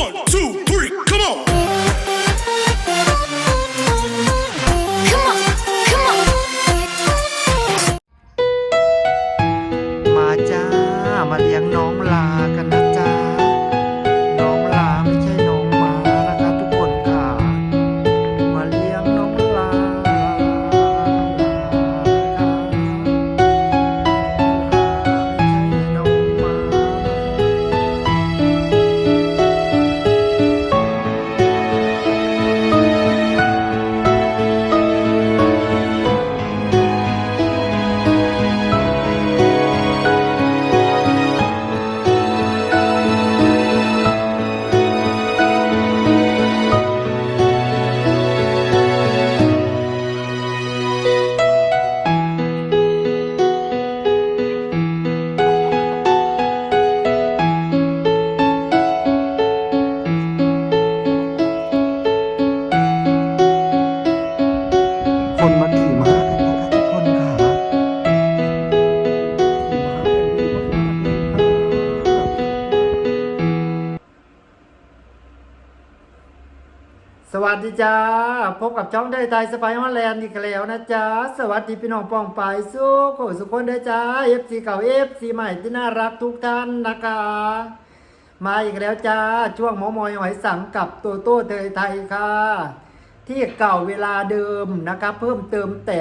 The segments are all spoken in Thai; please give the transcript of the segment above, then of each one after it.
One, two, วัสดีจ้า พบกับช่องได้ไทยสไปฮอลแลนด์อีกแล้วนะจ๊ะสวัสดีพี่น้องปองปายสู้โขสุกคนเด้จ้า FC เก่า FC ใหม่ที่น่ารักทุกท่านนะคะ มาอีกแล้วจ้า ช่วงหมอมอยหอยสังกับโตโต้เทยไทยค่ะ ที่เก่าเวลาเดิมนะครับเพิ่มเติมแต่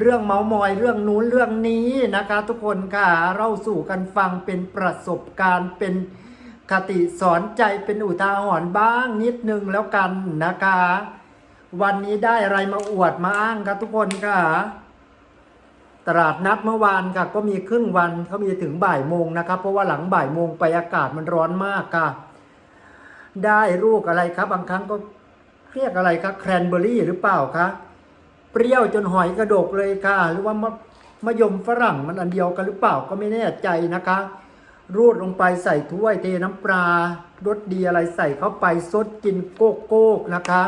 เรื่องเมามอยเรื่องนู้นเรื่องนี้นะคะ ทุกคนค่ะเราสู่กันฟังเป็นประสบการณ์เป็น คติสอนใจเป็นอุทาหรณ์บ้างนิดนึงแล้วกันนะคะ วันนี้ได้อะไรมาอวดมาอ้างครับทุกคนค่ะ ตลาดนัดเมื่อวานค่ะ ก็มีครึ่งวันเขามีถึงบ่ายโมงนะครับ เพราะว่าหลังบ่ายโมงไปอากาศมันร้อนมากค่ะ ได้ลูกอะไรครับ บางครั้งก็เรียกอะไรครับแครนเบอรี่หรือเปล่าคะเปรี้ยวจนหอยกระดกเลยค่ะ หรือว่ามะมะยมฝรั่งมันอันเดียวกันหรือเปล่าก็ไม่แน่ใจนะคะ รูดลงไปใส่ถ้วยเทน้ำปลารสดีอะไรใส่เข้าไปซดกินโกโก้นะคะ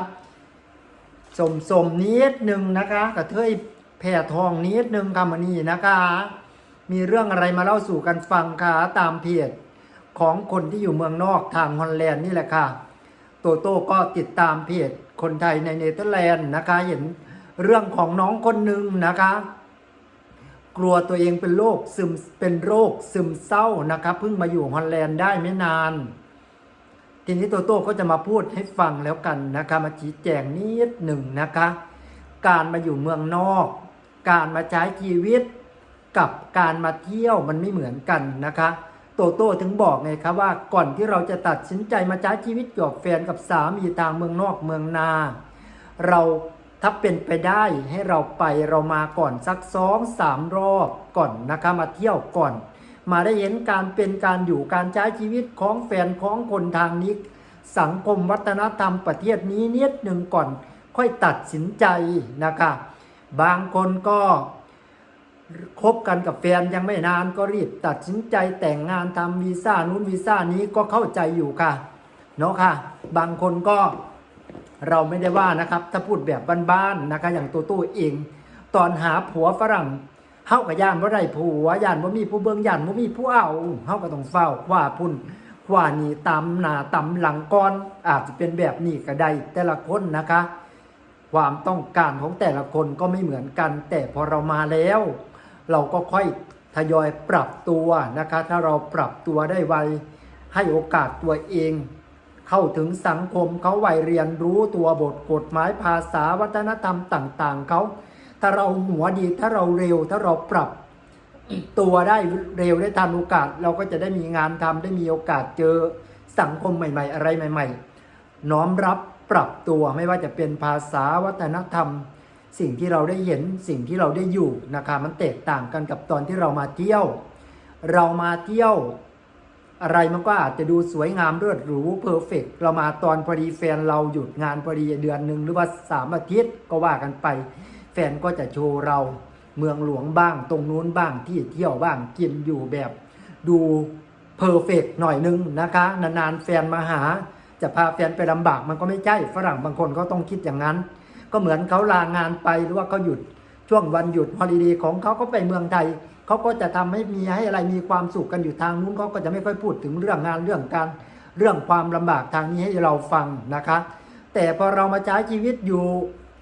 สมสมนิดหนึ่งนะคะกระเทยแผ่ทองนิดหนึ่งค่ะมันนี่นะคะ มีเรื่องอะไรมาเล่าสู่กันฟังค่ะตามเพจของคนที่อยู่เมืองนอกทางฮอลแลนด์นี่แหละค่ะ โตโต้ก็ติดตามเพจคนไทยในเนเธอร์แลนด์นะคะ เห็นเรื่องของน้องคนหนึ่งนะคะ กลัวตัวเองเป็นโรคซึมเป็นโรคซึมเศร้านะคะเพิ่งมาอยู่ฮอลแลนด์ได้ไม่นาน ทีนี้โตโต้ก็จะมาพูดให้ฟังแล้วกันนะคะมาชี้แจงนิดหนึ่งนะคะ การมาอยู่เมืองนอก การมาใช้ชีวิต กับการมาเที่ยวมันไม่เหมือนกันนะคะ โตโต้ถึงบอกไงครับว่าก่อนที่เราจะตัดสินใจมาใช้ชีวิตกับแฟนกับสามีทางเมืองนอกเมืองนา เรา ถ้าเป็นไปได้ให้เราไปเรามาก่อนสักสองสามรอบก่อนนะคะมาเที่ยวก่อน มาได้เห็นการเป็นการอยู่การใช้ชีวิตของแฟนของคนทางนี้ สังคมวัฒนธรรมประเทศนี้นิดหนึ่งก่อน ค่อยตัดสินใจนะคะ บางคนก็คบกันกับแฟนยังไม่นานก็รีบตัดสินใจแต่งงานทำวีซ่านู้นวีซ่านี้ก็เข้าใจอยู่ค่ะเนาะค่ะ บางคนก็ เราไม่ได้ว่านะครับ ถ้าพูดแบบบ้านๆนะคะ อย่างตัวตู้เอง ตอนหาผัวฝรั่งเฮากับย่านว่าได้ผัวย่านว่ามีผู้เบิงย่านว่ามีผู้เอาเฮาก็ต้องเฝ้าคว้าพุ่นคว้านี่ตำหน้าตำหลังก่อนอาจจะเป็นแบบนี้ก็ได้แต่ละคนนะคะ ความต้องการของแต่ละคนก็ไม่เหมือนกัน แต่พอเรามาแล้ว เราก็ค่อยทยอยปรับตัวนะคะ ถ้าเราปรับตัวได้ไวให้โอกาสตัวเอง เข้าถึงสังคมเขาไวเรียนรู้ตัวบทกฎหมายภาษาวัฒนธรรมต่าง ๆเขาถ้าเราหัวดีถ้าเราเร็วถ้าเราปรับตัวได้เร็วได้ทันโอกาส เราก็จะได้มีงานทำได้มีโอกาสเจอสังคมใหม่ ๆ อะไรใหม่ ๆ น้อมรับปรับตัวไม่ว่าจะเป็นภาษาวัฒนธรรม สิ่งที่เราได้เห็นสิ่งที่เราได้อยู่นะคะมันแตกต่างกันกับตอนที่เรามาเที่ยว เรามาเที่ยว อะไรมันก็อาจจะดูสวยงามเลิศหรูเพอร์เฟกเรามาตอนพอดีแฟนเราหยุดงานพอดีเดือนหนึ่งหรือว่าสามอาทิตย์ก็ว่ากันไป แฟนก็จะโชว์เราเมืองหลวงบ้าง ตรงนู้นบ้างที่เที่ยวบ้างกินอยู่แบบดูเพอร์เฟกหน่อยนึงนะคะ นานๆแฟนมาหา จะพาแฟนไปลำบากมันก็ไม่ใช่ฝรั่งบางคนก็ต้องคิดอย่างนั้น ก็เหมือนเขาลางานไปหรือว่าเขาหยุดช่วงวันหยุดฮอลิเดย์ของเขาก็ไปเมืองไทย เขาก็จะทำให้มีให้อะไรมีความสุขกันอยู่ทางนู้นเขาก็จะไม่ค่อยพูดถึงเรื่องงานเรื่องการเรื่องความลำบากทางนี้ให้เราฟังนะคะ แต่พอเรามาใช้ชีวิตอยู่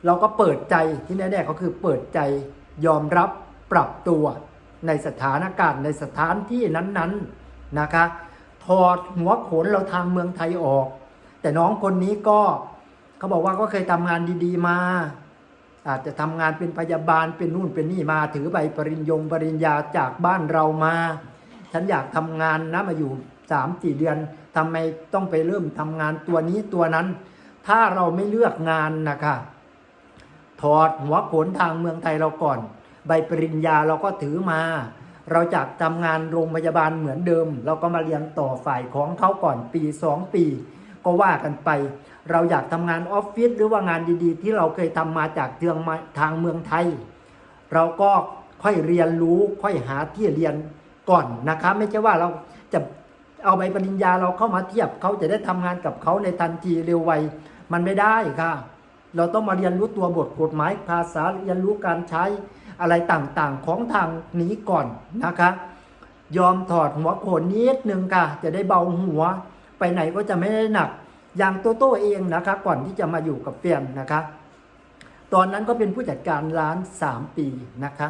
เราก็เปิดใจที่แน่ๆก็คือเปิดใจยอมรับปรับตัวในสถานการณ์ในสถานที่นั้นๆนะคะถอดหัวโขนเราทางเมืองไทยออก แต่น้องคนนี้ก็เขาบอกว่าก็เคยทำงานดี ๆ มา อาจจะทำงานเป็นพยาบาลเป็นนู่นเป็นนี่มาถือใบปริญญงปริญญาจากบ้านเรามา ฉันอยากทำงานนะมาอยู่สามสี่เดือนทำไมต้องไปเริ่มทำงานตัวนี้ตัวนั้น ถ้าเราไม่เลือกงานนะคะถอดหัวโขนทางเมืองไทยเราก่อน ใบปริญญาเราก็ถือมา เราจากทำงานโรงพยาบาลเหมือนเดิม เราก็มาเรียนต่อฝ่ายของเขาก่อนปีสองปี ก็ว่ากันไป เราอยากทำงานออฟฟิศหรือว่างานดีๆ ที่เราเคยทำมาจากเทืองมาทางเมืองไทย เราก็ค่อยเรียนรู้ค่อยหาที่เรียนก่อนนะคะไม่ใช่ว่าเราจะเอาใบปริญญาเราเข้ามาเทียบเขาจะได้ทำงานกับเขาในทันทีเร็วไวมันไม่ได้ค่ะ เราต้องมาเรียนรู้ตัวบทกฎหมายภาษาเรียนรู้การใช้อะไรต่างๆของทางนี้ก่อนนะคะ ยอมถอดหัวโขนนิดนึงค่ะ จะได้เบาหัว ไปไหนก็จะไม่ได้หนัก อย่างโตโต้เองนะคะก่อนที่จะมาอยู่กับแฟนนะคะตอนนั้นก็เป็นผู้จัดการร้าน 3 ปีนะคะ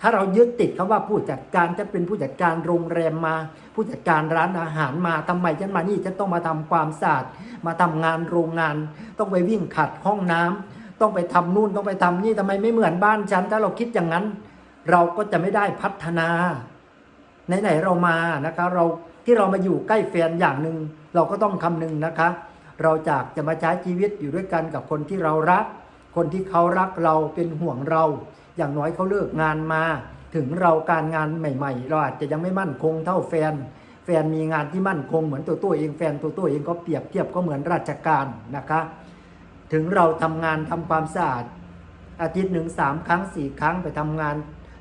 ถ้าเรายึดติดคำว่าผู้จัดการจะเป็นผู้จัดการโรงแรมมา ผู้จัดการร้านอาหารมาทำไมฉันมานี่ฉันต้องมาทำความสะอาดมาทำงานโรงงาน ต้องไปวิ่งขัดห้องน้ำต้องไปทำนู่นต้องไปทำนี่ทำไมไม่เหมือนบ้านฉันถ้าเราคิดอย่างนั้น เราก็จะไม่ได้พัฒนาไหนๆเรามานะคะ เรา ที่เรามาอยู่ใกล้แฟนอย่างหนึ่งเราก็ต้องคำนึงนะคะ เราจากจะมาใช้ชีวิตอยู่ด้วยกันกับคนที่เรารัก คนที่เขารักเราเป็นห่วงเรา อย่างน้อยเขาเลิกงานมา ถึงเราการงานใหม่ ๆ เราอาจจะยังไม่มั่นคงเท่าแฟน แฟนมีงานที่มั่นคงเหมือนตัวตัวเองแฟนตัวตัวเองก็เปรียบเทียบก็เหมือนราชการนะคะ ถึงเราทำงานทำความสะอาดอาทิตย์หนึ่งสามครั้งสี่ครั้งไปทำงาน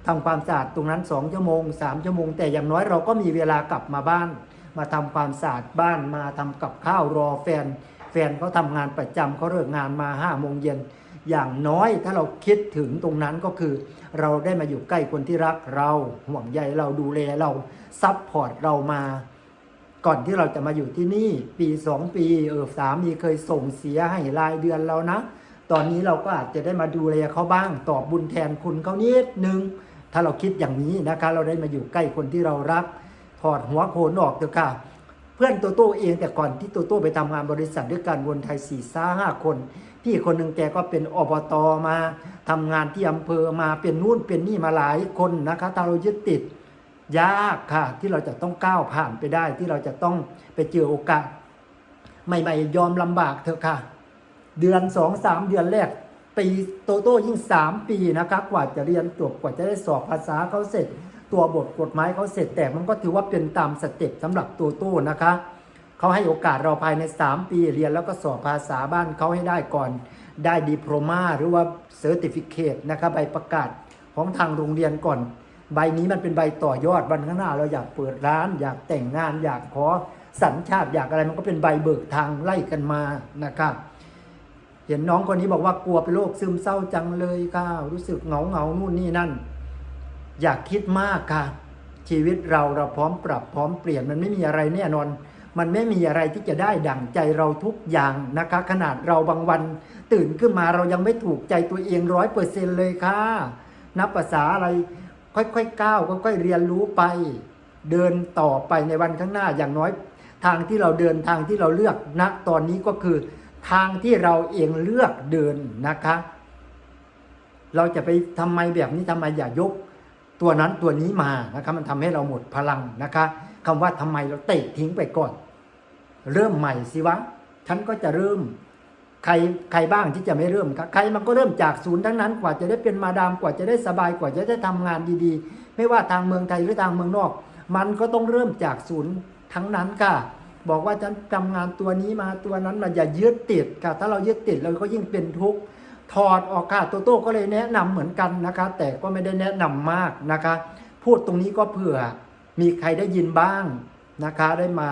ทำความสะอาดตรงนั้นสองชั่วโมงสามชั่วโมง แต่อย่างน้อยเราก็มีเวลากลับมาบ้าน มาทำความสะอาดบ้านมาทำกับข้าวรอแฟน แฟนเขาทำงานประจำเขาเลิกงานมาห้าโมงเย็นอย่างน้อยถ้าเราคิดถึงตรงนั้นก็คือ เราได้มาอยู่ใกล้คนที่รักเราห่วงใยเราดูแลเราซัพพอร์ตเรามา ก่อนที่เราจะมาอยู่ที่นี่ ปีสองปีเออสามีเคยส่งเสียให้รายเดือนเรานะ ตอนนี้เราก็อาจจะได้มาดูแลเขาบ้าง ตอบบุญแทนคุณเขานิดนึง ถ้าเราคิดอย่างนี้นะคะ เราได้มาอยู่ใกล้คนที่เรารักถอดหัวโขนออกเถอะค่ะ เพื่อนโตโต้เองแต่ก่อนที่โตโต้ไปทำงานบริษัทด้วยกันวนไทยสี่ซ่าห้าคน พี่คนหนึ่งแกก็เป็นอบตมาทำงานที่อำเภอมาเป็นนู่นเป็นนี่มาหลายคนนะคะถ้าเรายึดติดยากค่ะ ที่เราจะต้องก้าวผ่านไปได้ที่เราจะต้องไปเจอโอกาสใหม่ๆยอมลำบากเถอะค่ะ เดือนสองสามเดือนแรก ปีโตโต้ยิ่งสามปีนะครับกว่าจะเรียนจบกว่าจะได้สอบภาษาเขาเสร็จ ตัวบทกฎหมายเขาเสร็จแต่มันก็ถือว่าเป็นตามสเต็ปสำหรับโตโต้นะคะเขาให้โอกาสเราภายใน 3 ปีเรียนแล้วก็สอบภาษาบ้านเขาให้ได้ก่อน ได้ดีโพรมาหรือว่าเซอร์ติฟิเคตนะคะใบประกาศของทางโรงเรียนก่อน ใบนี้มันเป็นใบต่อยอดวันข้างหน้า เราอยากเปิดร้าน อยากแต่งงาน อยากขอสัญชาติอยากอะไรมันก็เป็นใบเบิกทางไล่กันมานะครับ เห็นน้องคนนี้บอกว่ากลัวเป็นโรคซึมเศร้าจังเลยค่ะ รู้สึกเหงาเหงานู่นนี่นั่น อยากคิดมากค่ะ ชีวิตเราเราพร้อมปรับพร้อมเปลี่ยนมันไม่มีอะไรแน่นอน มันไม่มีอะไรที่จะได้ดั่งใจเราทุกอย่างนะคะ ขนาดเราบางวัน ตื่นขึ้นมาเรายังไม่ถูกใจตัวเองร้อยเปอร์เซ็นเลยค่ะ นับภาษาอะไรค่อยๆก้าวค่อยๆเรียนรู้ไป เดินต่อไปในวันข้างหน้าอย่างน้อย ทางที่เราเดินทางที่เราเลือกณตอนนี้ก็คือ ทางที่เราเองเลือกเดินนะคะ เราจะไปทำไมแบบนี้ทำไมอย่ายก ตัวนั้นตัวนี้มานะครับมันทำให้เราหมดพลังนะคะคำว่าทำไมเราเตะทิ้งไปก่อน เริ่มใหม่สิวะฉันก็จะเริ่มใครใครบ้างที่จะไม่เริ่มครับใครมันก็เริ่มจากศูนย์ทั้งนั้นกว่าจะได้เป็นมาดามกว่าจะได้สบายกว่าจะได้ทำงานดีๆ ไม่ว่าทางเมืองไทยหรือทางเมืองนอก มันก็ต้องเริ่มจากศูนย์ทั้งนั้นค่ะ บอกว่าฉันทำงานตัวนี้มาตัวนั้นมาอย่ายึดติดค่ะ ถ้าเรายึดติดเราก็ยิ่งเป็นทุกข์ถอดออกค่ะโตโต้ก็เลยแนะนำเหมือนกันนะคะ แต่ก็ไม่ได้แนะนำมากนะคะ พูดตรงนี้ก็เผื่อมีใครได้ยินบ้างนะคะ ได้มา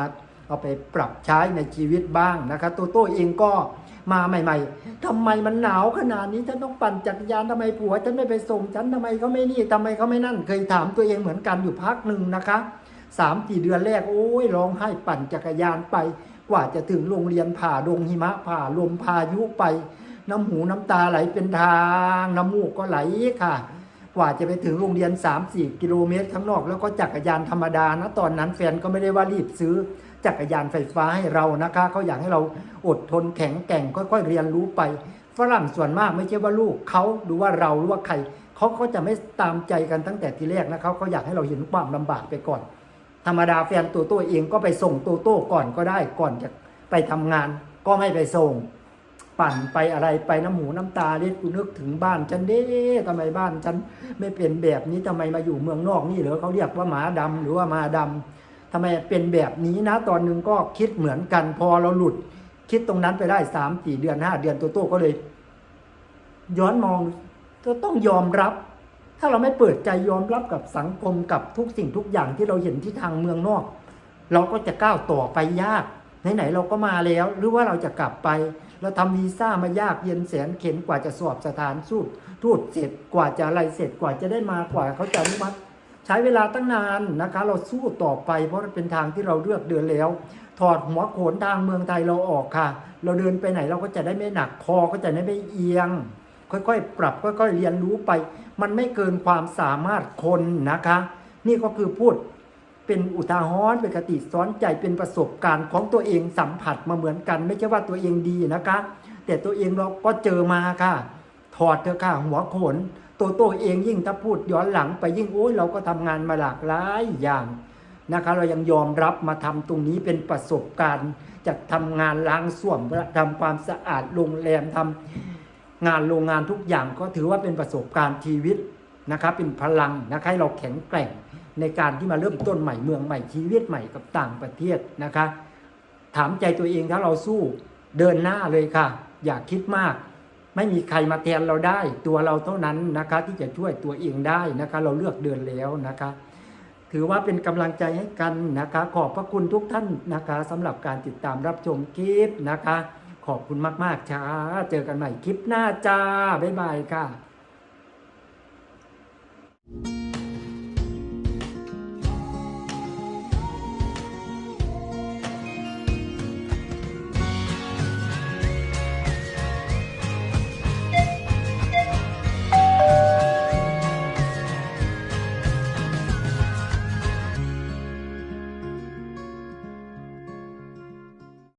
เอาไปปรับใช้ในชีวิตบ้างนะคะโตโต้เองก็มาใหม่ ๆทำไมมันหนาวขนาดนี้ฉันต้องปั่นจักรยานทำไมผัวฉันไม่ไปส่งฉันทำไมเขาไม่นี่ทำไมเขาไม่นั่น เคยถามตัวเองเหมือนกันอยู่พักหนึ่งนะคะ สามสี่เดือนแรกโอ้ยร้องไห้ปั่นจักรยานไป กว่าจะถึงโรงเรียนผ่าดงหิมะผ่าลมพายุไป น้ำหูน้ำตาไหลเป็นทาง น้ำมูกก็ไหลค่ะ กว่าจะไปถึงโรงเรียน 3-4 กิโลเมตรข้างนอก แล้วก็จักรยานธรรมดานะตอนนั้นแฟนก็ไม่ได้ว่ารีบซื้อจักรยานไฟฟ้าให้เรานะคะเขาอยากให้เราอดทนแข็งแกร่งค่อยๆเรียนรู้ไป ฝรั่งส่วนมากไม่ใช่ว่าลูกเขาหรือว่าเราหรือว่าใครเขาเขาจะไม่ตามใจกันตั้งแต่ทีแรกนะเขาเขาอยากให้เราเห็นความลำบากไปก่อน ธรรมดาแฟนตัวโต้เองก็ไปส่งตัวโต้ก่อนก็ได้ก่อนจะไปทำงาน ก็ไม่ไปส่ง ปั่นไปอะไรไปน้ำหูน้ำตาเล็ดกูนึกถึงบ้านฉันเด้ทำไมบ้านฉันไม่เป็นแบบนี้ทำไมมาอยู่เมืองนอกนี่หรือเขาเรียกว่าหมาดำหรือว่ามาดำทำไมเป็นแบบนี้นะ ตอนนึงก็คิดเหมือนกันพอเราหลุด คิดตรงนั้นไปได้สามสี่เดือนห้าเดือนตัวโต้ก็เลย ย้อนมองก็ต้องยอมรับ ถ้าเราไม่เปิดใจยอมรับกับสังคมกับทุกสิ่งทุกอย่างที่เราเห็นที่ทางเมืองนอก เราก็จะก้าวต่อไปยากไหนๆเราก็มาแล้ว หรือว่าเราจะกลับไป เราทำวีซ่ามายากเย็นแสนเข็นกว่าจะสอบสถานสูตทูตเสร็จกว่าจะอะไรเสร็จกว่าจะได้มากว่าเขาจะอนุมัติใช้เวลาตั้งนานนะคะ เราสู้ต่อไป เพราะเป็นทางที่เราเลือกเดินแล้ว ถอดหัวโขนทางเมืองไทยเราออกค่ะ เราเดินไปไหนเราก็จะได้ไม่หนักคอก็จะได้ไม่เอียง ค่อยๆ ปรับค่อยๆ เรียนรู้ไป มันไม่เกินความสามารถคนนะคะ นี่ก็คือพูดเป็นอุทาหรณ์เป็นกติสอนใจเป็นประสบการณ์ของตัวเองสัมผัสมาเหมือนกัน ไม่ใช่ว่าตัวเองดีนะคะ แต่ตัวเองเราก็เจอมาค่ะ ถอดเถอค่ะหัวโขนตัวตัวเองยิ่งถ้าพูดย้อนหลังไปยิ่งโอ้ยเราก็ทำงานมาหลากหลายอย่างนะคะ เรายังยอมรับมาทำตรงนี้เป็นประสบการณ์จากทำงานล้างส้วมทำความสะอาดโรงแรมทำ งานโรงงานทุกอย่างก็ถือว่าเป็นประสบการณ์ชีวิตนะครับเป็นพลังนะคะให้เราแข็งแกร่งในการที่มาเริ่มต้นใหม่เมืองใหม่ชีวิตใหม่กับต่างประเทศนะคะ ถามใจตัวเองถ้าเราสู้เดินหน้าเลยค่ะ อย่าคิดมาก ไม่มีใครมาแทนเราได้ ตัวเราเท่านั้นนะคะที่จะช่วยตัวเองได้นะคะ เราเลือกเดินแล้วนะคะ ถือว่าเป็นกำลังใจให้กันนะคะ ขอบพระคุณทุกท่านนะคะสำหรับการติดตามรับชมคลิปนะคะ ขอบคุณมาก ๆ จ้า เจอกันใหม่คลิปหน้าจ้า บ๊ายบายค่ะ